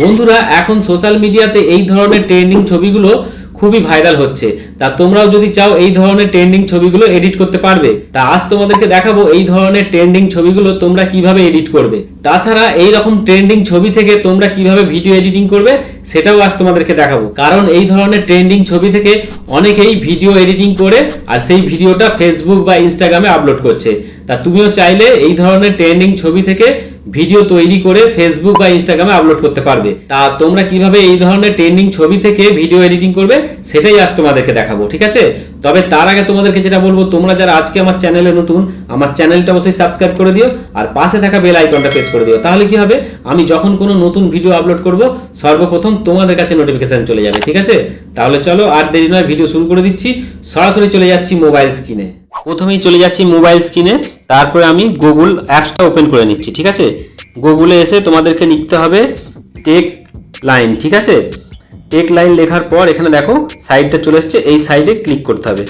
বন্ধুরা, এখন সোশ্যাল মিডিয়াতে এই ধরনের ট্রেন্ডিং ছবিগুলো খুবই ভাইরাল হচ্ছে। তা তোমরাও যদি চাও এই ধরনের ট্রেন্ডিং ছবিগুলো এডিট করতে পারবে, তা আজ তোমাদেরকে দেখাবো এই ধরনের ট্রেন্ডিং ছবিগুলো তোমরা কীভাবে এডিট করবে। তাছাড়া এই রকম ট্রেন্ডিং ছবি থেকে তোমরা কীভাবে ভিডিও এডিটিং করবে, সেটাও আজ তোমাদেরকে দেখাবো। কারণ এই ধরনের ট্রেন্ডিং ছবি থেকে অনেকেই ভিডিও এডিটিং করে, আর সেই ভিডিওটা ফেসবুক বা ইনস্টাগ্রামে আপলোড করছে। তা তুমিও চাইলে এই ধরনের ট্রেন্ডিং ছবি থেকে ভিডিও তৈরি করে ফেসবুক বা ইনস্টাগ্রামে আপলোড করতে পারবে। তা তোমরা কীভাবে এই ধরনের ট্রেন্ডিং ছবি থেকে ভিডিও এডিটিং করবে, সেটাই আজ তোমাদেরকে দেখাবো, ঠিক আছে? তবে তার আগে তোমাদেরকে যেটা বলব, তোমরা যারা আজকে আমার চ্যানেলে নতুন, আমার চ্যানেলটা অবশ্যই সাবস্ক্রাইব করে দিও, আর পাশে থাকা বেল আইকনটা প্রেস করে দিও। তাহলে কি হবে? আমি যখন কোনো নতুন ভিডিও আপলোড করব, সর্বপ্রথম তোমাদের কাছে নোটিফিকেশন চলে যাবে, ঠিক আছে? তাহলে চলো আর দেরি নয় ভিডিও শুরু করে দিচ্ছি। সরাসরি চলে যাচ্ছি মোবাইল স্ক্রিনে প্রথমেই চলে যাচ্ছি মোবাইল স্ক্রিনে তারপরে আমি গুগল অ্যাপসটা ওপেন করে নিচ্ছি, ঠিক আছে? গুগলে এসে তোমাদেরকে লিখতে হবে টেক লাইন ঠিক আছে? টেক লাইন লেখার পর এখানে দেখো সাইডটা চলে এসছে, এই সাইডে ক্লিক করতে হবে।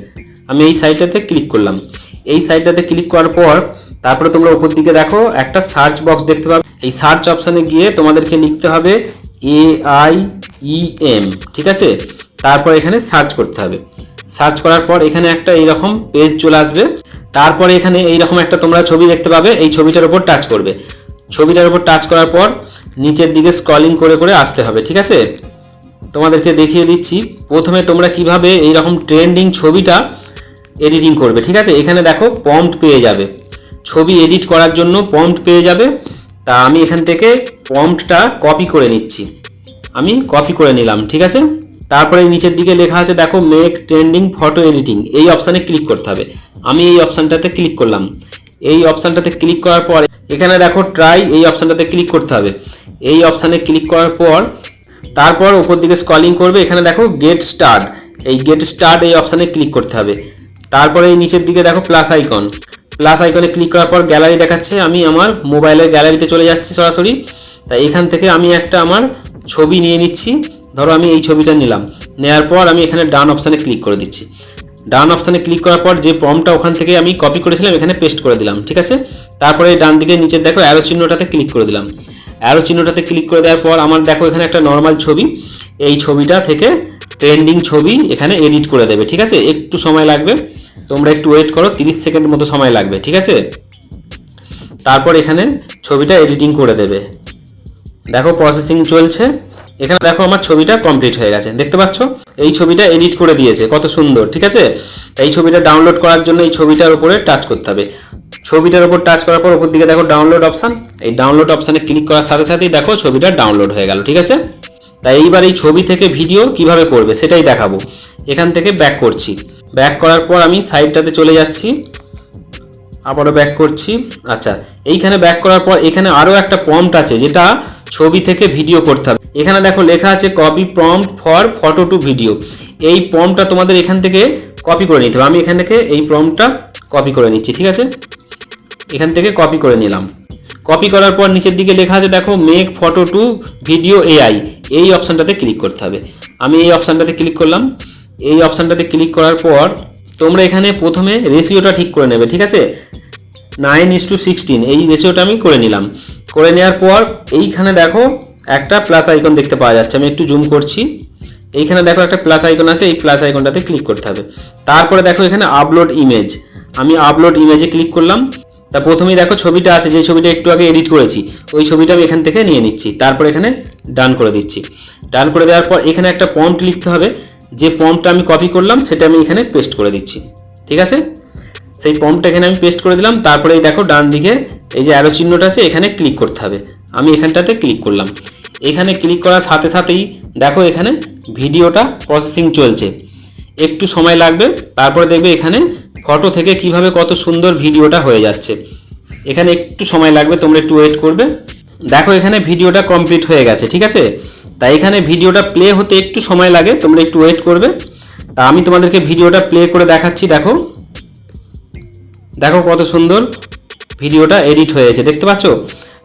আমি এই সাইডটাতে ক্লিক করলাম। এই সাইডটাতে ক্লিক করার পর, তারপরে তোমরা উপর দিকে দেখো, একটা সার্চ বক্স দেখতে পাবে। এই সার্চ অপশানে গিয়ে তোমাদেরকে লিখতে হবে এ আই ই এম ঠিক আছে? তারপর এখানে সার্চ করতে হবে। সার্চ করার পর এখানে একটা এইরকম পেজ চলে আসবে। তারপরে এখানে এইরকম একটা তোমরা ছবি দেখতে পাবে, এই ছবিটার উপর টাচ করবে। ছবিটার উপর টাচ করার পর নিচের দিকে স্ক্রলিং করে করে আসতে হবে, ঠিক আছে? তোমাদেরকে দেখিয়ে দিচ্ছি, প্রথমে তোমরা কীভাবে এই রকম ট্রেন্ডিং ছবিটা এডিটিং করবে, ঠিক আছে? এখানে দেখো পম্পট পেয়ে যাবে। ছবি এডিট করার জন্য পম্পট পেয়ে যাবে। তা আমি এখান থেকে পম্পটটা কপি করে নিচ্ছি। আমি কপি করে নিলাম, ঠিক আছে? তারপরে নিচের দিকে লেখা আছে, দেখো মেক ট্রেন্ডিং ফটো এডিটিং এই অপশানে ক্লিক করতে হবে। আমি এই অপশানটাতে ক্লিক করলাম। এই অপশানটাতে ক্লিক করার পর, এখানে দেখো ট্রাই এই অপশানটাতে ক্লিক করতে হবে। এই অপশানে ক্লিক করার পর, তারপর ওপর দিকে স্কলিং করবে। এখানে দেখো গেট স্টার্ট এই গেট স্টার্ট এই অপশানে ক্লিক করতে হবে। তারপরে এই নিচের দিকে দেখো প্লাস আইকন প্লাস আইকনে ক্লিক করার পর গ্যালারি দেখাচ্ছে, আমি আমার মোবাইলের গ্যালারিতে চলে যাচ্ছি সরাসরি। তাই এখান থেকে আমি একটা আমার ছবি নিয়ে নিচ্ছি। ধরো আমি এই ছবিটা নিলাম নেওয়ার পর আমি এখানে ডান অপশানে ক্লিক করে দিচ্ছি। ডান অপশানে ক্লিক করার পর যে ফর্মটা ওখান থেকে আমি কপি করেছিলাম, এখানে পেস্ট করে দিলাম, ঠিক আছে? তারপরে ডান দিকে নিচে দেখো অ্যারো চিহ্নটাতে ক্লিক করে দিলাম। অ্যারো চিহ্নটাতে ক্লিক করে দেওয়ার পর আমার দেখো এখানে একটা নর্মাল ছবি, এই ছবিটা থেকে ট্রেন্ডিং ছবি এখানে এডিট করে দেবে, ঠিক আছে? একটু সময় লাগবে, তোমরা একটু ওয়েট করো, তিরিশ সেকেন্ড মতো সময় লাগবে, ঠিক আছে? তারপর এখানে ছবিটা এডিটিং করে দেবে। দেখো প্রসেসিং চলছে। এখানে দেখো আমার ছবিটা কমপ্লিট হয়ে গেছে। দেখতে পাচ্ছ? এই ছবিটা এডিট করে দিয়েছে, কত সুন্দর, ঠিক আছে? এই ছবিটা ডাউনলোড করার জন্য এই ছবিটার উপরে টাচ করতে হবে। ছবিটার উপর টাচ করার পর উপর দিকে দেখো ডাউনলোড অপশান এই ডাউনলোড অপশানে ক্লিক করার সাথে সাথেই দেখো ছবিটা ডাউনলোড হয়ে গেল, ঠিক আছে? তাই এইবার এই ছবি থেকে ভিডিও কীভাবে করবে সেটাই দেখাবো। এখান থেকে ব্যাক করছি। ব্যাক করার পর আমি সাইডটাতে চলে যাচ্ছি। আবারও ব্যাক করছি। আচ্ছা এইখানে ব্যাক করার পর এখানে আরও একটা প্রম্পট আছে, যেটা ছবি থেকে ভিডিও করতে হবে। এখানে দেখো লেখা আছে copy prompt for photo to video এই প্রম্পটটা তোমাদের এখান থেকে কপি করে নিতে হবে। আমি এখান থেকে এই প্রম্পটটা কপি করে নিচ্ছি, ঠিক আছে? এখান থেকে কপি করে নিলাম। কপি করার পর নিচের দিকে লেখা আছে, দেখো make photo to video AI এই অপশানটাতে ক্লিক করতে হবে। আমি এই অপশানটাতে ক্লিক করলাম। এই অপশানটাতে ক্লিক করার পর তোমরা এখানে প্রথমে রেশিওটা ঠিক করে নেবে, ঠিক আছে? নাইন ইস টু সিক্সটিন এই রেশিওটা আমি করে নিলাম। করে নেওয়ার পর এইখানে দেখো একটা প্লাস আইকন দেখতে পাওয়া যাচ্ছে। আমি একটু জুম করছি। এইখানে দেখো একটা প্লাস আইকন আছে, এই প্লাস আইকনটাতে ক্লিক করতে হবে। তারপরে দেখো এখানে আপলোড ইমেজ আমি আপলোড ইমেজে ক্লিক করলাম। তা প্রথমেই দেখো ছবিটা আছে, যে ছবিটা একটু আগে এডিট করেছি, ওই ছবিটা আমি এখান থেকে নিয়ে নিচ্ছি। তারপর এখানে ডান করে দিচ্ছি। ডান করে দেওয়ার পর এখানে একটা পম্প লিখতে হবে। যে পম্পটা আমি কপি করলাম, সেটা আমি এখানে পেস্ট করে দিচ্ছি। ঠিক আছে? সেই পম্পটা এখানে আমি পেস্ট করে দিলাম, তারপরে এই দেখো ডান দিকে এই যে অ্যারো চিহ্নটা আছে, এখানে ক্লিক করতে হবে। আমি এখানটাতে ক্লিক করলাম। এখানে ক্লিক করার সাথে সাথেই দেখো এখানে ভিডিওটা প্রসেসিং চলছে। একটু সময় লাগবে, তারপরে দেখবে এখানে ফটো থেকে কীভাবে কত সুন্দর ভিডিওটা হয়ে যাচ্ছে। এখানে একটু সময় লাগবে, তোমরা একটু ওয়েট করবে। দেখো এখানে ভিডিওটা কমপ্লিট হয়ে গেছে, ঠিক আছে? তাই এখানে ভিডিওটা প্লে হতে একটু সময় লাগে, তোমরা একটু ওয়েট করবে। তা আমি তোমাদেরকে ভিডিওটা প্লে করে দেখাচ্ছি, দেখো। দেখো কত সুন্দর ভিডিওটা এডিট হয়েছে, দেখতে পাচ্ছ?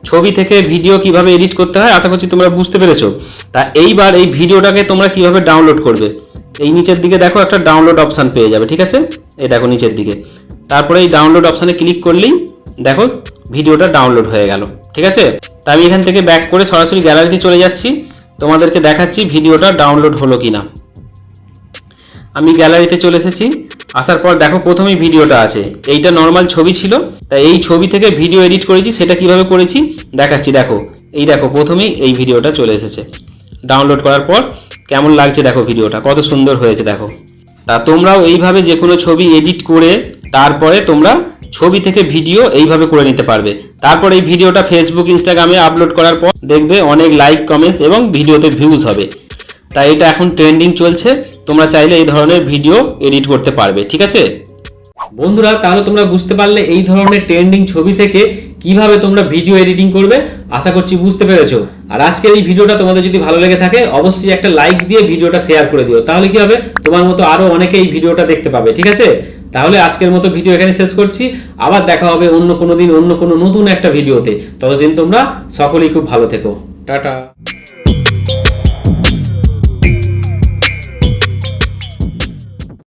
ছবি থেকে ভিডিও কীভাবে এডিট করতে হয়, আশা করছি তোমরা বুঝতে পেরেছ। তা এইবার এই ভিডিওটাকে তোমরা কীভাবে ডাউনলোড করবে? এই নিচের দিকে দেখো একটা ডাউনলোড অপশান পেয়ে যাবে, ঠিক আছে? এই দেখো নিচের দিকে। তারপরে এই ডাউনলোড অপশানে ক্লিক করলেই দেখো ভিডিওটা ডাউনলোড হয়ে গেল, ঠিক আছে? তা আমি এখান থেকে ব্যাক করে সরাসরি গ্যালারিতে চলে যাচ্ছি। তোমাদেরকে দেখাচ্ছি ভিডিওটা ডাউনলোড হলো কিনা। আমি গ্যালারিতে চলে এসেছি। আসার পর দেখো প্রথমেই ভিডিওটা আছে। এইটা নর্মাল ছবি ছিল, তাই এই ছবি থেকে ভিডিও এডিট করেছি, সেটা কীভাবে করেছি দেখাচ্ছি, দেখো। এই দেখো, প্রথমেই এই ভিডিওটা চলে এসেছে। ডাউনলোড করার পর কেমন লাগছে দেখো ভিডিওটা, কত সুন্দর হয়েছে দেখো। তা তোমরাও এইভাবে যে কোনো ছবি এডিট করে তারপরে তোমরা ছবি থেকে ভিডিও এইভাবে করে নিতে পারবে। তারপর এই ভিডিওটা ফেসবুক ইনস্টাগ্রামে আপলোড করার পর দেখবে অনেক লাইক কমেন্টস এবং ভিডিওতে ভিউজ হবে। তাই এটা এখন ট্রেন্ডিং চলছে। তোমরা চাইলে এই ধরনের ভিডিও এডিট করতে পারবে, ঠিক আছে? বন্ধুরা, তাহলে তোমরা বুঝতে পারলে এই ধরনের ট্রেন্ডিং ছবি থেকে কীভাবে তোমরা ভিডিও এডিটিং করবে, আশা করছি বুঝতে পেরেছ। আর আজকের এই ভিডিওটা তোমাদের যদি ভালো লেগে থাকে, অবশ্যই একটা লাইক দিয়ে ভিডিওটা শেয়ার করে দিও। তাহলে কি হবে? তোমার মতো আরও অনেকে এই ভিডিওটা দেখতে পাবে, ঠিক আছে? তাহলে আজকের মতো ভিডিও এখানে শেষ করছি। আবার দেখা হবে অন্য কোনো দিন, অন্য কোনো নতুন একটা ভিডিওতে। ততদিন তোমরা সকলেই খুব ভালো থেকো। টাটা।